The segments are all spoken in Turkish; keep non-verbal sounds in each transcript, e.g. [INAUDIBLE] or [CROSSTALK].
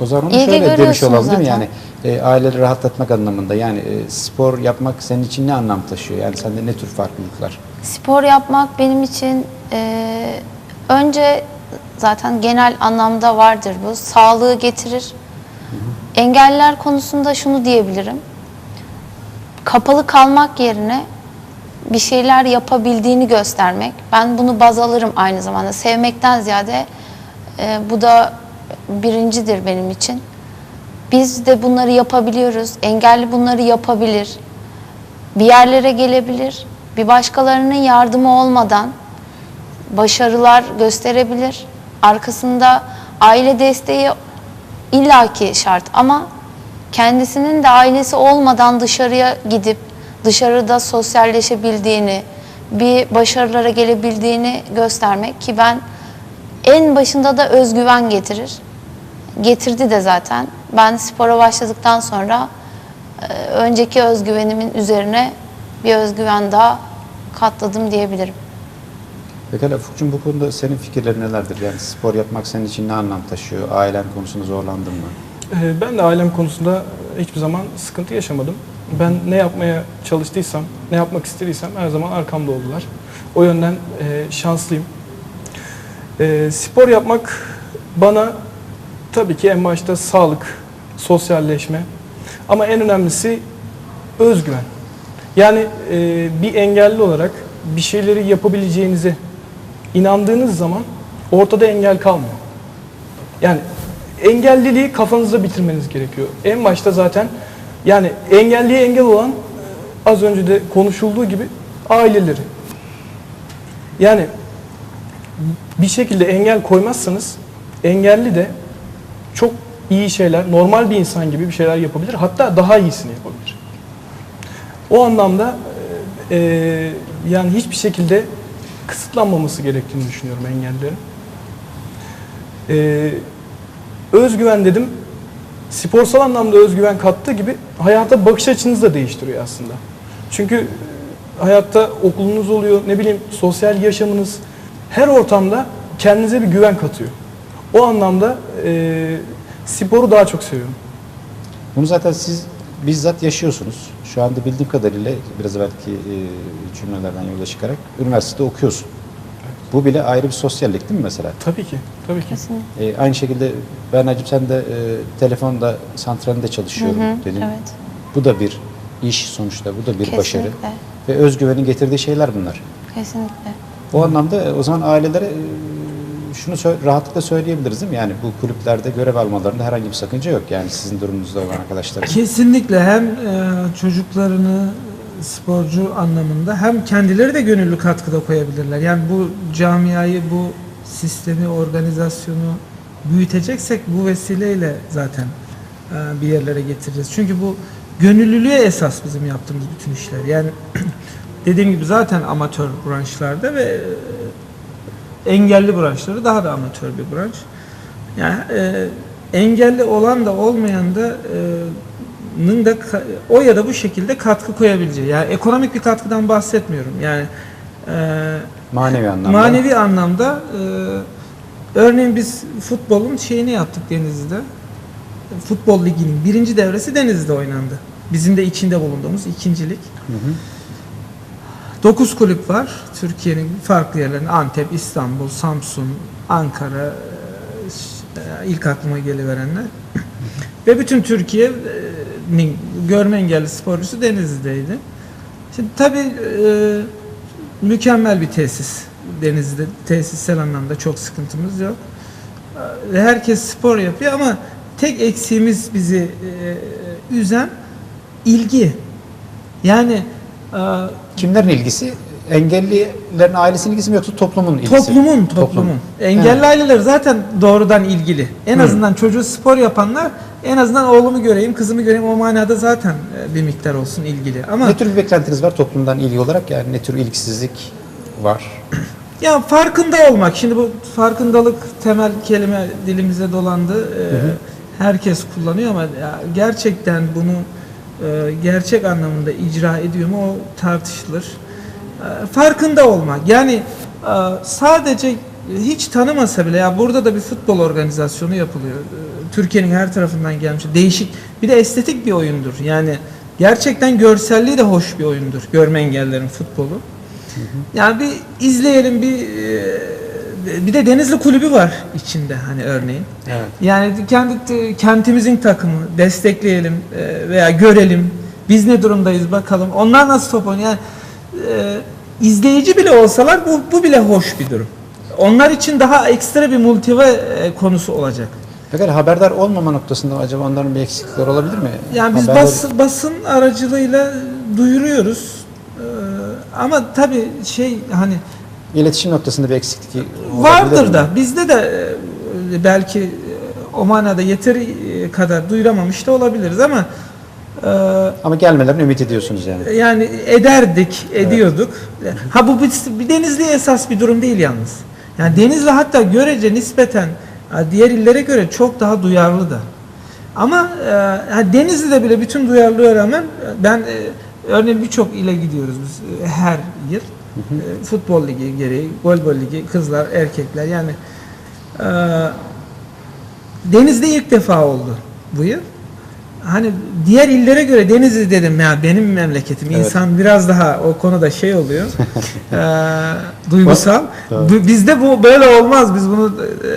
O zaman İlgi şöyle demiş olalım değil mi? zaten. Yani e, aileleri rahatlatmak anlamında. Yani e, spor yapmak senin için ne anlam taşıyor? Yani sende ne tür farklılıklar? Spor yapmak benim için e, önce zaten genel anlamda vardır bu. Sağlığı getirir. Engelliler konusunda şunu diyebilirim. Kapalı kalmak yerine bir şeyler yapabildiğini göstermek. Ben bunu baz alırım aynı zamanda. Sevmekten ziyade e, bu da birincidir benim için. Biz de bunları yapabiliyoruz. Engelli bunları yapabilir. Bir yerlere gelebilir. Bir başkalarının yardımı olmadan başarılar gösterebilir. Arkasında aile desteği illaki şart ama kendisinin de ailesi olmadan dışarıya gidip dışarıda sosyalleşebildiğini, bir başarılara gelebildiğini göstermek ki ben en başında da özgüven getirir. Getirdi de zaten. Ben spora başladıktan sonra e, önceki özgüvenimin üzerine bir özgüven daha katladım diyebilirim. Pekala Ufukcuğum bu konuda senin fikirlerin nelerdir? Yani spor yapmak senin için ne anlam taşıyor? Ailen konusunda zorlandın mı? Ee, Ben de ailem konusunda hiçbir zaman sıkıntı yaşamadım. Ben ne yapmaya çalıştıysam, ne yapmak istediysem her zaman arkamda oldular. O yönden e, şanslıyım. E, spor yapmak bana tabii ki en başta sağlık, sosyalleşme ama en önemlisi özgüven. Yani e, bir engelli olarak bir şeyleri yapabileceğinize inandığınız zaman ortada engel kalmıyor. Yani engelliliği kafanızda bitirmeniz gerekiyor. En başta zaten yani engelliye engel olan az önce de konuşulduğu gibi aileleri. Yani bir şekilde engel koymazsanız engelli de çok iyi şeyler, normal bir insan gibi bir şeyler yapabilir. Hatta daha iyisini yapabilir. O anlamda e, e, yani hiçbir şekilde kısıtlanmaması gerektiğini düşünüyorum engellilerin. E, özgüven dedim. Sporsal anlamda özgüven kattığı gibi hayata bakış açınızı da değiştiriyor aslında. Çünkü e, hayatta okulunuz oluyor, ne bileyim sosyal yaşamınız her ortamda kendinize bir güven katıyor. O anlamda e, sporu daha çok seviyorum. Bunu zaten siz bizzat yaşıyorsunuz. Şu anda bildiğim kadarıyla biraz belki e, cümlelerden yola çıkarak üniversitede okuyorsun. Bu bile ayrı bir sosyallik değil mi mesela? Tabii ki, tabii ki. Kesinlikle. E, aynı şekilde Berna'cığım sen de e, telefonda santralinde çalışıyorum Hı hı, dedin. evet. Bu da bir iş sonuçta, bu da bir başarı. Kesinlikle. Ve özgüvenin getirdiği şeyler bunlar. Kesinlikle. O anlamda e, o zaman ailelere e, şunu rahatlıkla söyleyebiliriz değil mi? Yani bu kulüplerde görev almalarında herhangi bir sakınca yok. Yani sizin durumunuzda olan arkadaşlar. Kesinlikle hem e, çocuklarını sporcu anlamında hem kendileri de gönüllü katkıda koyabilirler. Yani bu camiayı, bu sistemi, organizasyonu büyüteceksek bu vesileyle zaten bir yerlere getireceğiz. Çünkü bu gönüllülüğe esas bizim yaptığımız bütün işler. Yani [CLEARS THROAT] dediğim gibi zaten amatör branşlarda ve e, engelli branşları daha da amatör bir branş. Yani e, engelli olan da olmayan da e, nın da o ya da bu şekilde katkı koyabileceği. Yani ekonomik bir katkıdan bahsetmiyorum. Yani e, Manevi anlamda. manevi anlamda e, örneğin biz futbolun şeyini yaptık Denizli'de. Futbol liginin birinci devresi Denizli'de oynandı. Bizim de içinde bulunduğumuz ikincilik. Hı hı. 9 kulüp var. Türkiye'nin farklı yerlerinde Antep, İstanbul, Samsun, Ankara e, e, ilk aklıma geliverenler. [LAUGHS] Ve bütün Türkiye'nin görme engelli sporcusu Denizli'deydi. Şimdi tabii e, mükemmel bir tesis. Denizli'de tesissel anlamda çok sıkıntımız yok. E, herkes spor yapıyor ama tek eksiğimiz bizi e, üzen ilgi. Yani Kimlerin ilgisi? Engellilerin ailesinin ilgisi mi yoksa toplumun ilgisi? Toplumun, toplumun. Engelli aileler zaten doğrudan ilgili. En Hı. azından çocuğu spor yapanlar en azından oğlumu göreyim, kızımı göreyim o manada zaten e, bir miktar olsun ilgili. Ama Ne tür bir beklentiniz var toplumdan ilgi olarak? Yani ne tür ilgisizlik var? [CLEARS THROAT] ya farkında olmak. Şimdi bu farkındalık temel kelime dilimize dolandı. E, Herkes kullanıyor ama gerçekten bunu e, gerçek anlamında icra ediyor mu o tartışılır. E, Farkında olmak. Yani e, sadece hiç tanımasa bile ya burada da bir futbol organizasyonu yapılıyor. Türkiye'nin her tarafından gelmiş. Değişik. Bir de estetik bir oyundur. Yani gerçekten görselliği de hoş bir oyundur. Görme engellilerin futbolu. Yani bir izleyelim bir e, bir de Denizli kulübü var içinde hani örneğin. Evet. Yani kendi kentimizin takımı destekleyelim e, veya görelim. Biz ne durumdayız bakalım. Onlar nasıl top oynuyor? Yani e, izleyici bile olsalar bu, bu bile hoş bir durum. Onlar için daha ekstra bir motive e, konusu olacak. Peki haberdar olmama noktasında acaba onların bir eksiklikleri olabilir mi? Yani biz bas, basın aracılığıyla duyuruyoruz. E, ama tabii şey hani iletişim noktasında bir eksiklik Vardır mi? da bizde de e, belki e, o manada yeteri e, kadar duyuramamış da olabiliriz ama e, Ama gelmelerini ümit ediyorsunuz yani. yani ederdik, ediyorduk. Ha bu bir, bir Denizli esas bir durum değil yalnız. Yani Denizli hatta görece nispeten diğer illere göre çok daha duyarlı da. Ama e, Denizli'de bile bütün duyarlılığa rağmen ben e, örneğin birçok ile gidiyoruz biz e, her yıl. E, futbol ligi gereği, golbol ligi, kızlar, erkekler yani e, Deniz'de ilk defa oldu bu yıl. Hani diğer illere göre Denizli dedim ya benim memleketim. Evet. İnsan biraz daha o konuda şey oluyor. [LAUGHS] e, duygusal. Bu- Bizde bu böyle olmaz. Biz bunu e,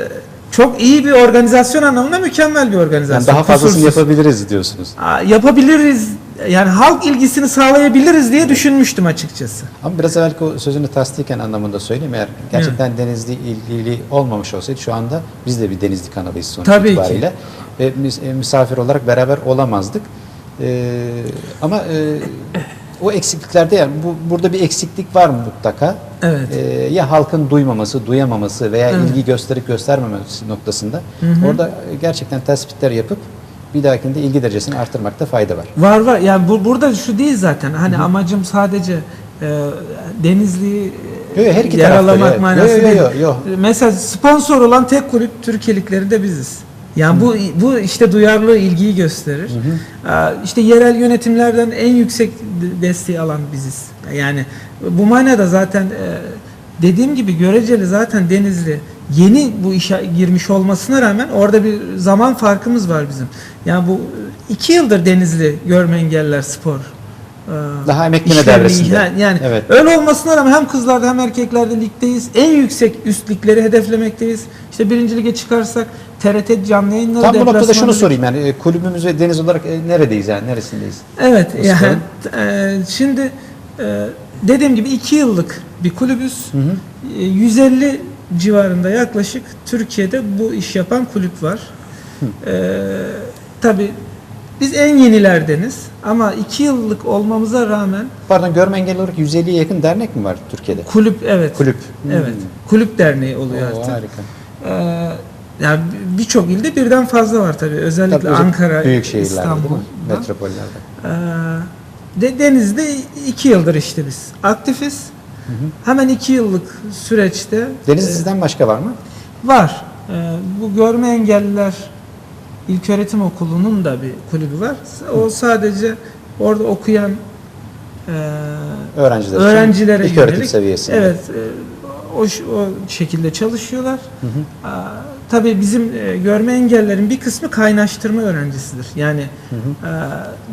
çok iyi bir organizasyon anlamında mükemmel bir organizasyon. Yani daha fazlasını Kusursuz. yapabiliriz diyorsunuz. Aa, yapabiliriz. Yani halk ilgisini sağlayabiliriz diye düşünmüştüm açıkçası. Ama biraz evvelki o sözünü tasdiken anlamında söyleyeyim. Eğer gerçekten Denizli ilgili olmamış olsaydı şu anda biz de bir Denizli kanalıyız sonuç Tabii ki. itibariyle. Ve e, misafir olarak beraber olamazdık. Ee, ama e, o eksikliklerde yani bu, burada bir eksiklik var mı mutlaka? Evet. Ee, ya halkın duymaması, duyamaması veya Evet. ilgi gösterip göstermemesi noktasında Hı hı. orada gerçekten tespitler yapıp bir dahakinde ilgi derecesini artırmakta fayda var. Var var. Yani bu, burada şu değil zaten. Hani amacım sadece e, Denizli'yi Yo, yo, her iki yer tarafta, alamak evet. manası Yo, yo, değil. yo, yo. Mesela sponsor olan tek kulüp Türkiye Ligleri de biziz. Yani bu bu işte duyarlı ilgiyi gösterir. Aa, İşte yerel yönetimlerden en yüksek de- desteği alan biziz. Yani bu manada zaten e, dediğim gibi göreceli zaten Denizli yeni bu işe girmiş olmasına rağmen orada bir zaman farkımız var bizim. Yani bu iki yıldır Denizli Görme Engelliler Spor e, Daha emekleme devresinde. Yani Evet. öyle olmasına rağmen hem kızlarda hem erkeklerde ligdeyiz. En yüksek üst ligleri hedeflemekteyiz. İşte birinci lige çıkarsak TRT canlı yayınları Tam bu noktada şunu sorayım yani e, kulübümüz ve deniz olarak e, neredeyiz yani neresindeyiz? Evet yani e, şimdi e, dediğim gibi iki yıllık bir kulübüz. Hı hı. E, 150 civarında yaklaşık Türkiye'de bu iş yapan kulüp var. E, tabii biz en yenilerdeniz ama iki yıllık olmamıza rağmen Pardon görme engelli olarak 150'ye yakın dernek mi var Türkiye'de? kulüp evet. Kulüp. Evet. Hmm. Kulüp derneği oluyor Oo, artık. harika. Ee, yani birçok ilde birden fazla var tabii. Özellikle Tabii Ankara, büyük şehirlerde İstanbul. Metropollerde. Ee, de, Deniz'de iki yıldır işte biz aktifiz. Hemen iki yıllık süreçte Denizli e, sizden başka var mı? var. Ee, bu görme engelliler İlköğretim Okulu'nun da bir kulübü var. O sadece orada okuyan e, Öğrenciler öğrencilere ilk öğretim seviyesinde. Evet, e, o, o şekilde çalışıyorlar. Aa, tabii bizim e, görme engellerin bir kısmı kaynaştırma öğrencisidir. Yani e,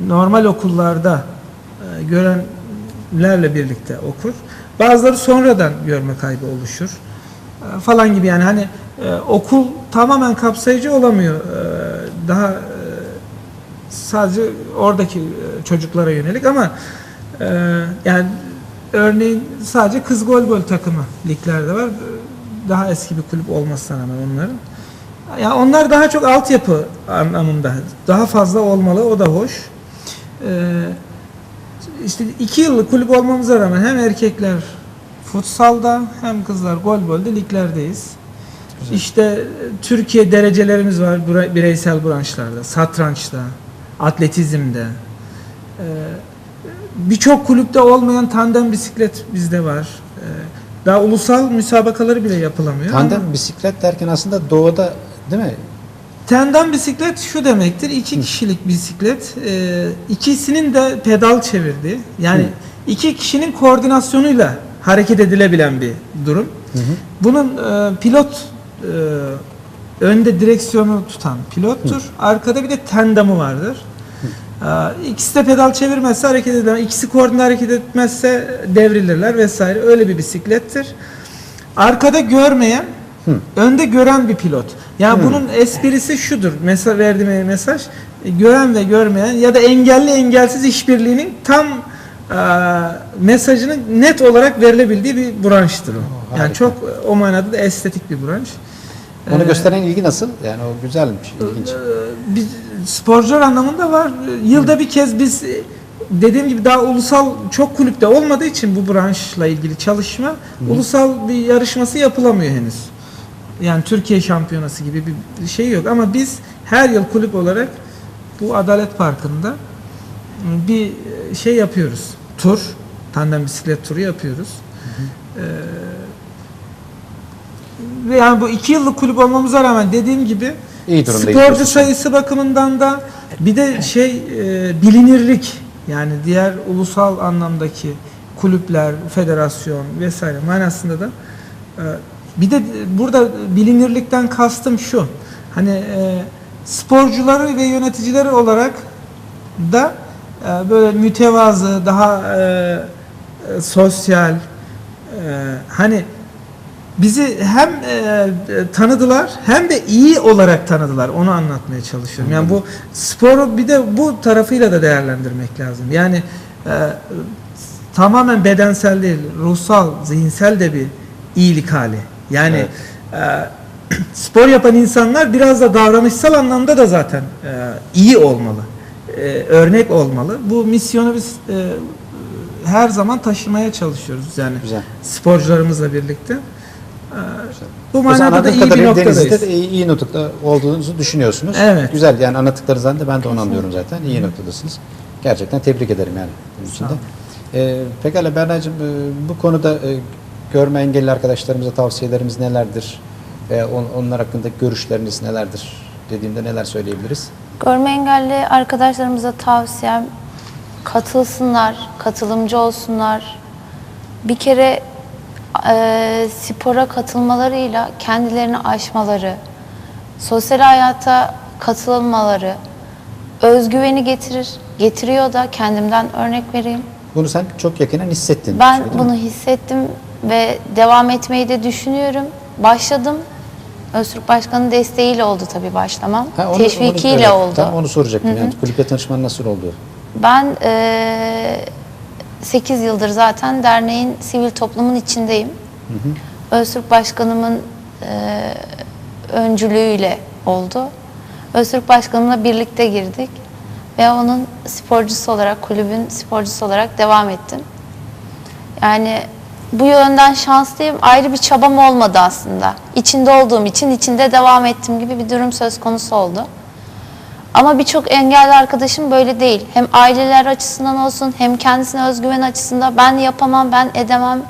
normal okullarda e, görenlerle birlikte okur. Bazıları sonradan görme kaybı oluşur e, falan gibi yani hani e, okul tamamen kapsayıcı olamıyor. E, daha e, sadece oradaki e, çocuklara yönelik ama e, yani örneğin sadece kız golbol takımı liglerde var. Daha eski bir kulüp olmasına rağmen onların. Ya onlar daha çok altyapı anlamında daha fazla olmalı. O da hoş. E, işte iki yıllık kulüp olmamıza rağmen hem erkekler futsalda hem kızlar golbolde liglerdeyiz. İşte e, Türkiye derecelerimiz var bire- bireysel branşlarda, satrançta, atletizmde. Ee, Birçok kulüpte olmayan tandem bisiklet bizde var. Ee, Daha ulusal müsabakaları bile yapılamıyor. Tandem ama bisiklet derken aslında doğuda değil mi? Tandem bisiklet şu demektir. iki kişilik bisiklet, e, ikisinin de pedal çevirdiği, yani iki kişinin koordinasyonuyla hareket edilebilen bir durum. Bunun e, pilot e, önde direksiyonu tutan pilottur. Arkada bir de tandemı vardır. E, ikisi de pedal çevirmezse hareket edemez. İkisi koordine hareket etmezse devrilirler vesaire. Öyle bir bisiklettir. Arkada görmeyen, önde gören bir pilot. Yani bunun esprisi şudur. Mesela verdiğim mesaj e, gören ve görmeyen ya da engelli engelsiz işbirliğinin tam e, mesajının net olarak verilebildiği bir branştır o. yani harika. çok o manada da estetik bir branş. Onu Ee, gösteren ilgi nasıl? Yani o güzelmiş, ilginç. Ee, biz sporcular anlamında var. Yılda bir kez biz e, dediğim gibi daha ulusal çok kulüpte olmadığı için bu branşla ilgili çalışma ulusal bir yarışması yapılamıyor henüz. Yani Türkiye şampiyonası gibi bir şey yok ama biz her yıl kulüp olarak bu Adalet Parkı'nda bir şey yapıyoruz. Tur, tandem bisiklet turu yapıyoruz. Ee, ve yani bu iki yıllık kulüp olmamıza rağmen dediğim gibi İyi sporcu sayısı bakımından da bir de şey e, bilinirlik yani diğer ulusal anlamdaki kulüpler, federasyon vesaire manasında da e, bir de burada bilinirlikten kastım şu. Hani e, sporcuları ve yöneticileri olarak da e, böyle mütevazı, daha e, e, sosyal e, hani bizi hem e, tanıdılar hem de iyi olarak tanıdılar. Onu anlatmaya çalışıyorum. Yani bu sporu bir de bu tarafıyla da değerlendirmek lazım. Yani e, tamamen bedensel değil, ruhsal, zihinsel de bir iyilik hali. Yani e, [CLEARS THROAT] spor yapan insanlar biraz da davranışsal anlamda da zaten e, iyi olmalı. E, örnek olmalı. Bu misyonu biz e, her zaman taşımaya çalışıyoruz yani Güzel. sporcularımızla birlikte. Ee, Bu manada da iyi bir noktadayız. De iyi, iyi noktada olduğunuzu düşünüyorsunuz. Evet. Güzel yani anlattıklarınızdan da ben de onu anlıyorum zaten. İyi noktadasınız. Gerçekten tebrik ederim yani bunun için de. Ee, pekala Berna'cığım e, bu konuda e, görme engelli arkadaşlarımıza tavsiyelerimiz nelerdir? Veya on, onlar hakkındaki görüşleriniz nelerdir? Dediğimde neler söyleyebiliriz? Görme engelli arkadaşlarımıza tavsiyem katılsınlar, katılımcı olsunlar. Bir kere e, spora katılmalarıyla kendilerini aşmaları, sosyal hayata katılmaları özgüveni getirir. Getiriyor da kendimden örnek vereyim. Bunu sen çok yakinen hissettin. Ben şey bunu hissettim ve devam etmeyi de düşünüyorum. Başladım. Öztürk Başkanı'nın desteğiyle oldu tabii başlamam. Ha, onu- Teşvikiyle onu- evet, oldu. Tam onu soracaktım. Yani kulüple tanışman nasıl oldu? Ben eee 8 yıldır zaten derneğin sivil toplumun içindeyim. Öztürk Başkanımın eee, öncülüğüyle oldu. Öztürk Başkanımla birlikte girdik ve onun sporcusu olarak, kulübün sporcusu olarak devam ettim. Yani bu yönden şanslıyım. Ayrı bir çabam olmadı aslında. İçinde olduğum için içinde devam ettim gibi bir durum söz konusu oldu. Ama birçok engelli arkadaşım böyle değil. Hem aileler açısından olsun hem kendisine özgüven açısından ben yapamam, ben edemem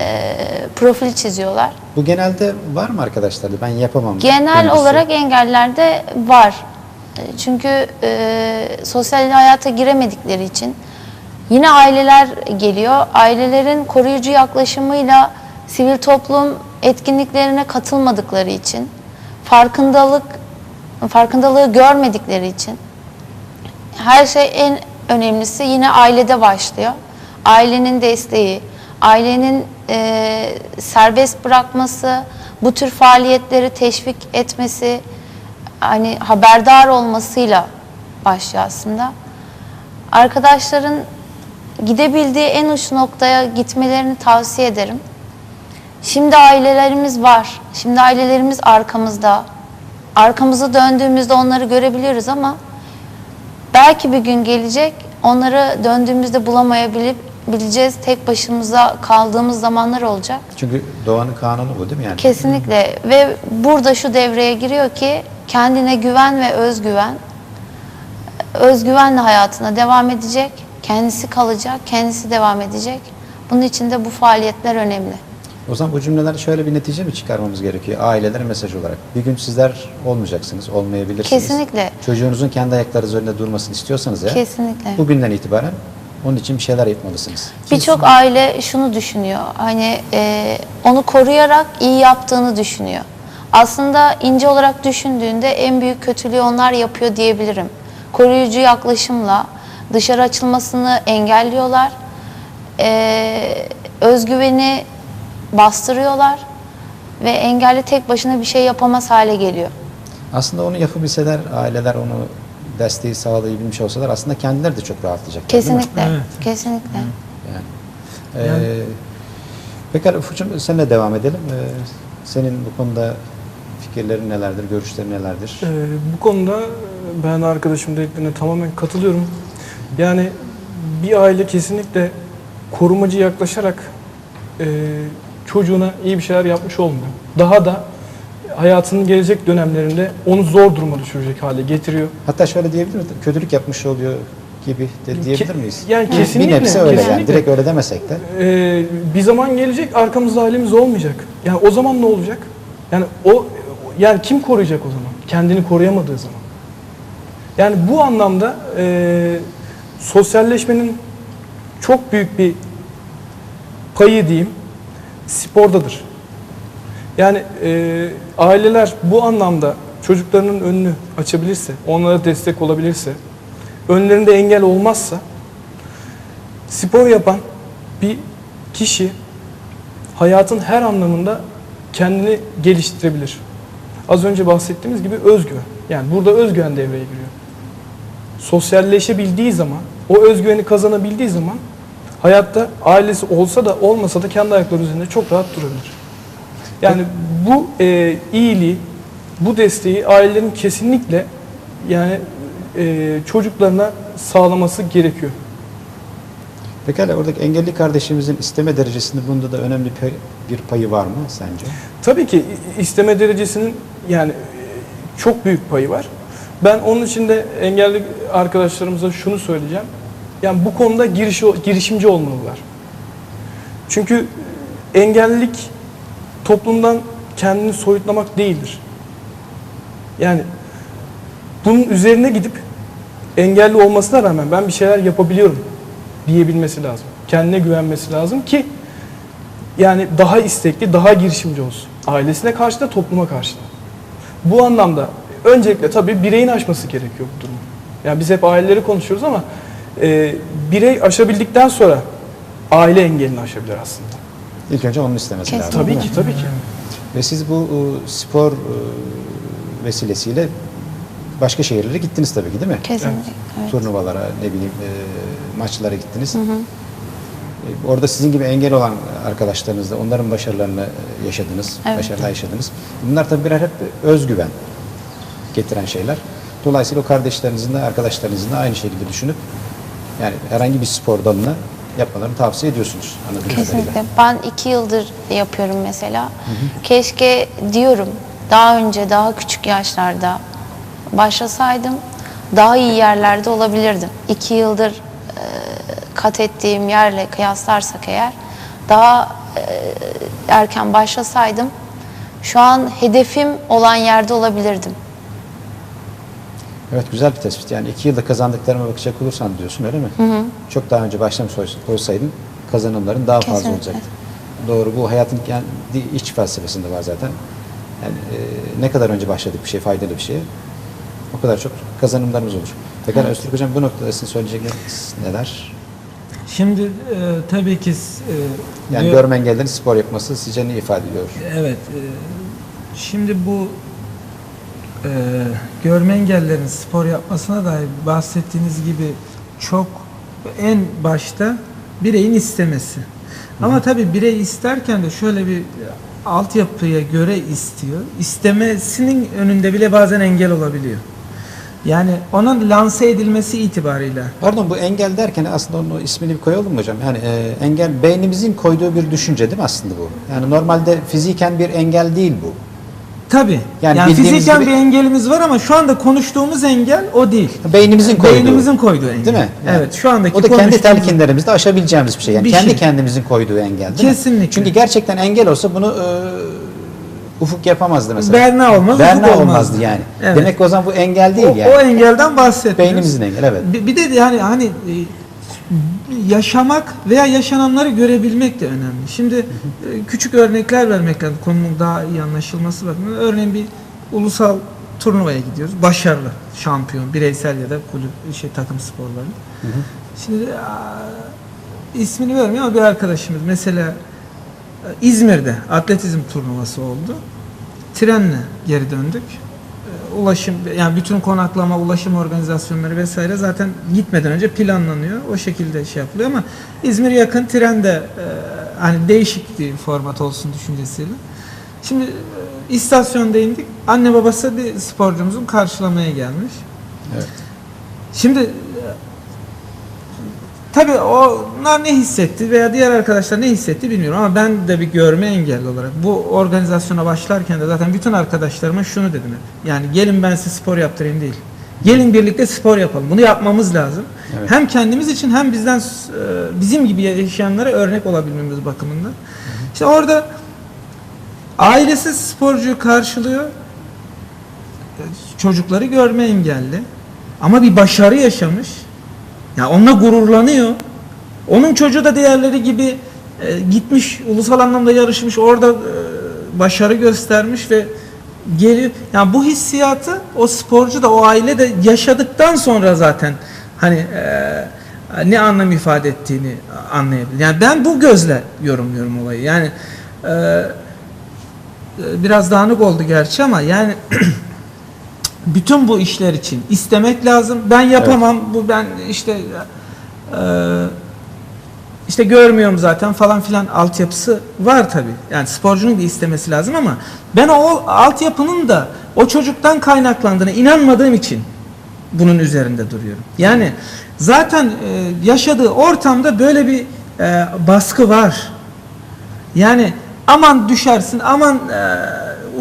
eee profil çiziyorlar. Bu genelde var mı arkadaşlarda? Ben yapamam. Genel döngüsü. olarak engellerde var. E, Çünkü e, sosyal hayata giremedikleri için yine aileler geliyor. Ailelerin koruyucu yaklaşımıyla sivil toplum etkinliklerine katılmadıkları için, farkındalık farkındalığı görmedikleri için her şey en önemlisi yine ailede başlıyor. Ailenin desteği, ailenin e, serbest bırakması, bu tür faaliyetleri teşvik etmesi, hani haberdar olmasıyla başlıyor aslında. Arkadaşların gidebildiği en uç noktaya gitmelerini tavsiye ederim. Şimdi ailelerimiz var. Şimdi ailelerimiz arkamızda. Arkamızı döndüğümüzde onları görebiliyoruz ama belki bir gün gelecek onları döndüğümüzde bulamayabilip bileceğiz. Tek başımıza kaldığımız zamanlar olacak. Çünkü doğanın kanunu bu değil mi yani? Kesinlikle ve burada şu devreye giriyor ki kendine güven ve özgüven özgüvenle hayatına devam edecek. Kendisi kalacak, kendisi devam edecek. Bunun için de bu faaliyetler önemli. O zaman bu cümleler şöyle bir netice mi çıkarmamız gerekiyor ailelere mesaj olarak? Bir gün sizler olmayacaksınız, olmayabilirsiniz. Kesinlikle. Çocuğunuzun kendi ayakları üzerinde durmasını istiyorsanız ya, Kesinlikle. bugünden itibaren Onun için bir şeyler yapmalısınız. Birçok aile şunu düşünüyor. Hani e, onu koruyarak iyi yaptığını düşünüyor. Aslında ince olarak düşündüğünde en büyük kötülüğü onlar yapıyor diyebilirim. Koruyucu yaklaşımla dışarı açılmasını engelliyorlar. E, özgüveni bastırıyorlar ve engelli tek başına bir şey yapamaz hale geliyor. Aslında onu yapabilseler, aileler onu desteği sağlayabilmiş olsalar aslında kendileri de çok rahatlayacaklar. Kesinlikle. Evet. Kesinlikle. Yani. Yani- Ee, pekala Ufuk'cum seninle devam edelim. Ee, senin bu konuda fikirlerin nelerdir, görüşlerin nelerdir? Ee, bu konuda ben arkadaşım dediklerine tamamen katılıyorum. Yani bir aile kesinlikle korumacı yaklaşarak e, çocuğuna iyi bir şeyler yapmış olmuyor. Daha da hayatının gelecek dönemlerinde onu zor duruma düşürecek hale getiriyor. Hatta şöyle diyebilir miyiz? Kötülük yapmış oluyor gibi de diyebilir miyiz? yani Bir kesinlikle, nebze öyle yani. kesinlikle. Direkt öyle demesek de. Ee, bir zaman gelecek arkamızda halimiz olmayacak. Yani o zaman ne olacak? Yani o yani kim koruyacak o zaman? Kendini koruyamadığı zaman. Yani bu anlamda e, sosyalleşmenin çok büyük bir payı diyeyim spordadır. Yani e, aileler bu anlamda çocuklarının önünü açabilirse, onlara destek olabilirse, önlerinde engel olmazsa spor yapan bir kişi hayatın her anlamında kendini geliştirebilir. Az önce bahsettiğimiz gibi özgüven. Yani burada özgüven devreye giriyor. Sosyalleşebildiği zaman, o özgüveni kazanabildiği zaman hayatta ailesi olsa da olmasa da kendi ayakları üzerinde çok rahat durabilir. Yani bu e, iyiliği, bu desteği ailelerin kesinlikle yani e, çocuklarına sağlaması gerekiyor. Pekala oradaki engelli kardeşimizin isteme derecesinde bunda da önemli bir payı var mı sence? Tabii ki isteme derecesinin yani e, çok büyük payı var. Ben onun için de engelli arkadaşlarımıza şunu söyleyeceğim. Yani bu konuda giriş, girişimci olmalılar. Çünkü engellilik toplumdan kendini soyutlamak değildir. Yani bunun üzerine gidip engelli olmasına rağmen ben bir şeyler yapabiliyorum diyebilmesi lazım. Kendine güvenmesi lazım ki yani daha istekli, daha girişimci olsun. Ailesine karşı da topluma karşı da. Bu anlamda öncelikle tabii bireyin aşması gerekiyor bu durumu. Yani biz hep aileleri konuşuyoruz ama e, birey aşabildikten sonra aile engelini aşabilir aslında. İlk önce onun istemesi lazım. Tabii ki, tabii ki. Ve siz bu e, spor e, vesilesiyle başka şehirlere gittiniz tabii ki değil mi? Kesinlikle. Evet. Turnuvalara, ne bileyim e, maçlara gittiniz. E, Orada sizin gibi engel olan arkadaşlarınızla onların başarılarını yaşadınız, Evet. başarılar yaşadınız. Bunlar tabii birer hep özgüven getiren şeyler. Dolayısıyla o kardeşlerinizin de arkadaşlarınızın da aynı şekilde düşünüp yani herhangi bir spor dalını yapmalarını tavsiye ediyorsunuz anladığım kadarıyla. Kesinlikle. Ben iki yıldır yapıyorum mesela. Keşke diyorum daha önce daha küçük yaşlarda başlasaydım daha iyi yerlerde olabilirdim. İki yıldır e, kat ettiğim yerle kıyaslarsak eğer daha e, erken başlasaydım şu an hedefim olan yerde olabilirdim. Evet güzel bir tespit. Yani iki yılda kazandıklarıma bakacak olursan diyorsun öyle mi? Çok daha önce başlamış ol- olsaydın kazanımların daha fazla Kesinlikle. olacaktı. Doğru bu hayatın kendi iç felsefesinde var zaten. Yani e, ne kadar önce başladık bir şey faydalı bir şeye o kadar çok kazanımlarımız olur. Pekala Öztürk Hocam bu noktada sizin söyleyecekleriniz neler? Şimdi e, tabii ki e, Yani diyor- görme engellilerin spor yapması sizce ne ifade ediyor? Evet. e, Şimdi bu e, görme engellilerin spor yapmasına dair bahsettiğiniz gibi çok en başta bireyin istemesi. Ama tabii birey isterken de şöyle bir altyapıya göre istiyor. İstemesinin önünde bile bazen engel olabiliyor. Yani onun lanse edilmesi itibarıyla Pardon bu engel derken aslında onun ismini bir koyalım mı hocam? Yani e, engel beynimizin koyduğu bir düşünce değil mi aslında bu? Yani normalde fiziken bir engel değil bu. Tabii. Yani Yani, bildiğimiz fiziken gibi- bir engelimiz var ama şu anda konuştuğumuz engel o değil. Beynimizin koyduğu. Beynimizin koyduğu engel. Değil mi? Yani evet. Şu andaki O da kendi konuştuğumuz- telkinlerimizde aşabileceğimiz bir şey. Yani Bir kendi şey. kendimizin koyduğu engel değil Kesinlikle. mi? Çünkü gerçekten engel olsa bunu e, Ufuk yapamazdı mesela. Berna olmaz, Berna Ufuk olmazdı olmazdı. yani. Evet. Demek ki o zaman bu engel değil o, yani. o engelden bahsetmiyoruz. Beynimizin engeli evet. Bir, bir de yani hani e, yaşamak veya yaşananları görebilmek de önemli. Şimdi e, küçük örnekler vermek lazım konunun daha iyi anlaşılması bakımından. Örneğin bir ulusal turnuvaya gidiyoruz. Başarılı, şampiyon, bireysel ya da kulüp şey takım sporları. Şimdi aa, ismini vermiyorum ama bir arkadaşımız mesela e, İzmir'de atletizm turnuvası oldu. Trenle geri döndük. Ulaşım yani bütün konaklama, ulaşım organizasyonları vesaire zaten gitmeden önce planlanıyor. O şekilde şey yapılıyor ama İzmir yakın trende e, hani değişik bir format olsun düşüncesiyle. Şimdi e, istasyonda indik. Anne babası bir sporcumuzun karşılamaya gelmiş. Evet. Şimdi tabii onlar ne hissetti veya diğer arkadaşlar ne hissetti bilmiyorum ama ben de bir görme engelli olarak bu organizasyona başlarken de zaten bütün arkadaşlarıma şunu dedim hep. Yani gelin ben size spor yaptırayım değil. Gelin birlikte spor yapalım. Bunu yapmamız lazım. Evet. Hem kendimiz için hem bizden e, bizim gibi yaşayanlara örnek olabilmemiz bakımından. İşte orada ailesi sporcuyu karşılıyor. Çocukları görme engelli. Ama bir başarı yaşamış. Ya onunla gururlanıyor. Onun çocuğu da diğerleri gibi e, gitmiş ulusal anlamda yarışmış orada e, başarı göstermiş ve geliyor. Yani bu hissiyatı o sporcu da o aile de yaşadıktan sonra zaten hani e, ne anlam ifade ettiğini anlayabilir. Yani ben bu gözle yorumluyorum olayı. Yani e, e, biraz dağınık oldu gerçi ama yani [CLEARS THROAT] bütün bu işler için istemek lazım. Ben yapamam. Bu ben işte e, işte görmüyorum zaten falan filan altyapısı var tabi. Yani sporcunun da istemesi lazım ama ben o altyapının da o çocuktan kaynaklandığına inanmadığım için bunun üzerinde duruyorum. Yani zaten e, yaşadığı ortamda böyle bir e, baskı var. Yani aman düşersin, aman e,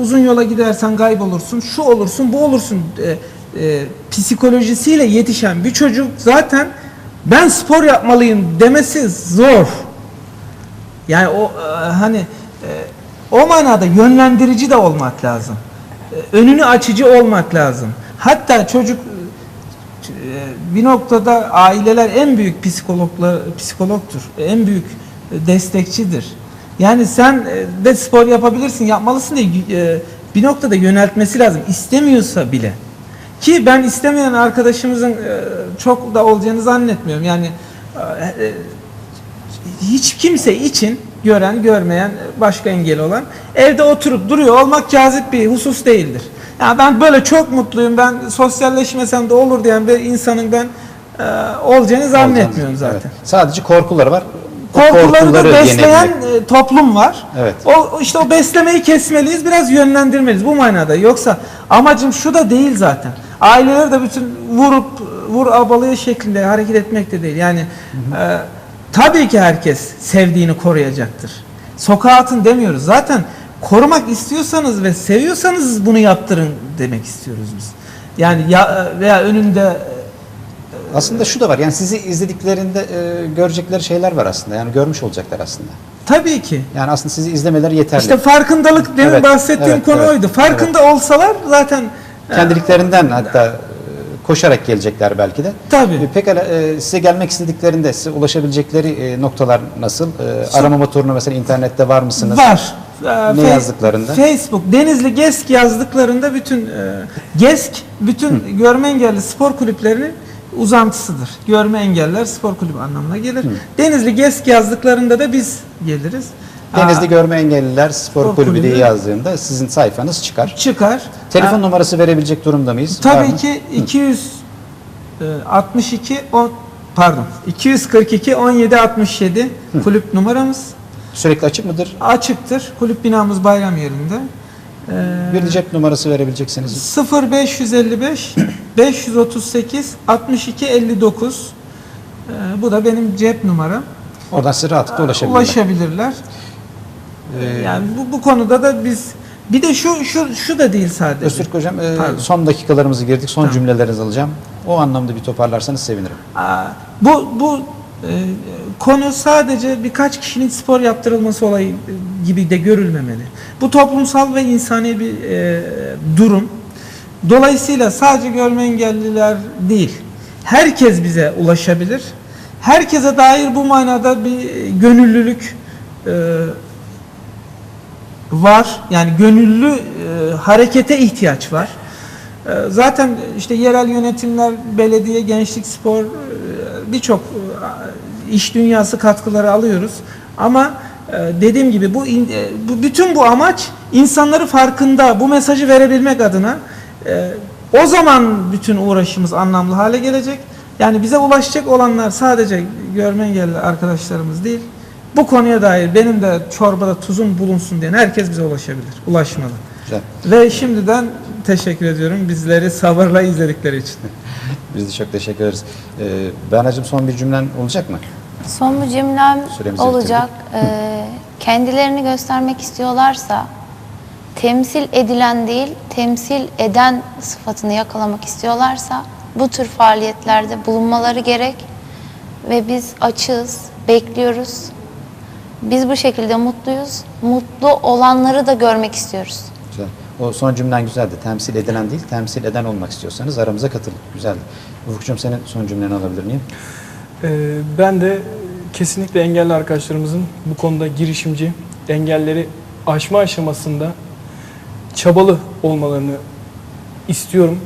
uzun yola gidersen kaybolursun, şu olursun, bu olursun e, e, psikolojisiyle yetişen bir çocuk zaten ben spor yapmalıyım demesi zor. Yani o e, hani e, o manada yönlendirici de olmak lazım. E, önünü açıcı olmak lazım. Hatta çocuk e, bir noktada aileler en büyük psikologlar psikologtur. En büyük destekçidir. Yani sen e, de spor yapabilirsin, yapmalısın diye e, bir noktada yöneltmesi lazım. İstemiyorsa bile. Ki ben istemeyen arkadaşımızın e, çok da olacağını zannetmiyorum. Yani hiç kimse için gören, görmeyen, başka engel olan evde oturup duruyor olmak cazip bir husus değildir. Yani ben böyle çok mutluyum, ben sosyalleşmesem de olur diyen bir insanın ben e, olacağını zannetmiyorum zaten. Evet. Sadece korkuları var. Korkuları da besleyen yenebilmek. e, toplum var. Evet. O işte o beslemeyi kesmeliyiz, biraz yönlendirmeliyiz bu manada. Yoksa amacım şu da değil zaten. Aileler de bütün vurup vur abalıya şeklinde hareket etmek de değil. Yani e, tabii ki herkes sevdiğini koruyacaktır. Sokağa atın demiyoruz. Zaten korumak istiyorsanız ve seviyorsanız bunu yaptırın demek istiyoruz biz. Yani ya veya önünde Aslında şu da var. Yani sizi izlediklerinde e, görecekleri şeyler var aslında. Yani görmüş olacaklar aslında. tabii ki Yani aslında sizi izlemeleri yeterli. İşte farkındalık demin Evet, bahsettiğim evet, konu evet, oydu. Farkında olsalar zaten e, kendiliklerinden hatta e, koşarak gelecekler belki de. Tabii. E, Pekala size gelmek istediklerinde size ulaşabilecekleri noktalar nasıl? Arama motoruna mesela internette var mısınız? var. Ne Fe- yazdıklarında? Facebook, Denizli GESK yazdıklarında bütün GESK bütün görme engelli spor kulüplerinin uzantısıdır. Görme engeller spor kulübü anlamına gelir. Denizli GESK yazdıklarında da biz geliriz. Denizli Aa, Görme Engelliler Spor, Spor Kulübü, diye Kulübü. yazdığında sizin sayfanız çıkar. çıkar. Telefon Aa, numarası verebilecek durumda mıyız? Tabii ki 262 10 pardon 242 17 67 kulüp numaramız Sürekli açık mıdır? açıktır. Kulüp binamız bayram yerinde. Ee, Bir cep numarası verebileceksiniz. 0555 538 62 59 Ee, bu da benim cep numaram. Oradan size rahatlıkla ulaşabilirler. Ulaşabilirler. Ee, Yani bu, bu konuda da biz bir de şu şu şu da değil sadece. Öztürk Hocam e, Pardon. son dakikalarımızı girdik. Son Tamam. cümlelerinizi alacağım. O anlamda bir toparlarsanız sevinirim. Aa, bu bu e, konu sadece birkaç kişinin spor yaptırılması olayı e, gibi de görülmemeli. Bu toplumsal ve insani bir e, durum. Dolayısıyla sadece görme engelliler değil, herkes bize ulaşabilir. herkese dair bu manada bir gönüllülük e, var. Yani gönüllü e, harekete ihtiyaç var. E, zaten işte yerel yönetimler, belediye, gençlik, spor e, birçok e, iş dünyası katkıları alıyoruz. Ama e, dediğim gibi bu, in- e, bu bütün bu amaç insanları farkında bu mesajı verebilmek adına e, o zaman bütün uğraşımız anlamlı hale gelecek. Yani bize ulaşacak olanlar sadece görme engelli arkadaşlarımız değil. Bu konuya dair benim de çorbada tuzum bulunsun diyen herkes bize ulaşabilir, ulaşmalı. Güzel. Ve şimdiden teşekkür ediyorum bizleri sabırla izledikleri için. [LAUGHS] Biz de çok teşekkür ederiz. Ee, Berna'cığım son bir cümlen olacak mı? Son bir cümlem Süremizi olacak. [LAUGHS] Ee, kendilerini göstermek istiyorlarsa temsil edilen değil, temsil eden sıfatını yakalamak istiyorlarsa bu tür faaliyetlerde bulunmaları gerek ve biz açığız, bekliyoruz. Biz bu şekilde mutluyuz. Mutlu olanları da görmek istiyoruz. Güzel. O son cümlen güzeldi. Temsil edilen değil, temsil eden olmak istiyorsanız aramıza katılın. Güzeldi. Ufukcuğum senin son cümleni alabilir miyim? Ee, ben de kesinlikle engelli arkadaşlarımızın bu konuda girişimci, engelleri aşma aşamasında çabalı olmalarını istiyorum.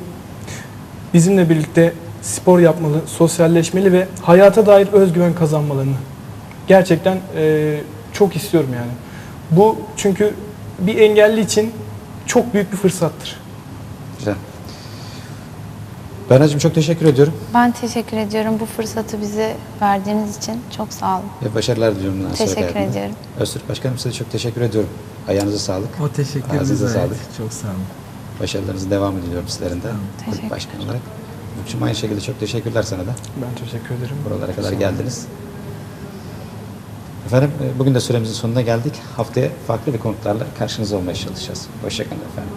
Bizimle birlikte spor yapmalı, sosyalleşmeli ve hayata dair özgüven kazanmalarını gerçekten e, çok istiyorum yani. Bu çünkü bir engelli için çok büyük bir fırsattır. Güzel. Berna'cığım çok teşekkür ediyorum. Ben teşekkür ediyorum bu fırsatı bize verdiğiniz için. Çok sağ olun. Ve başarılar diliyorum. Teşekkür ediyorum. Öztürk Başkanım size çok teşekkür ediyorum. Ayağınıza sağlık. O ait. sağlık. Çok sağ olun. Başarılarınızın devamı diliyorum sizlerin de. Kulüp Teşekkür Başkanı olarak. Ufukcuğum aynı şekilde çok teşekkürler sana da. Ben teşekkür ederim. Buralara kadar geldiniz. Efendim e, bugün de süremizin sonuna geldik. Haftaya farklı bir konuklarla karşınızda olmaya çalışacağız. Hoşçakalın efendim.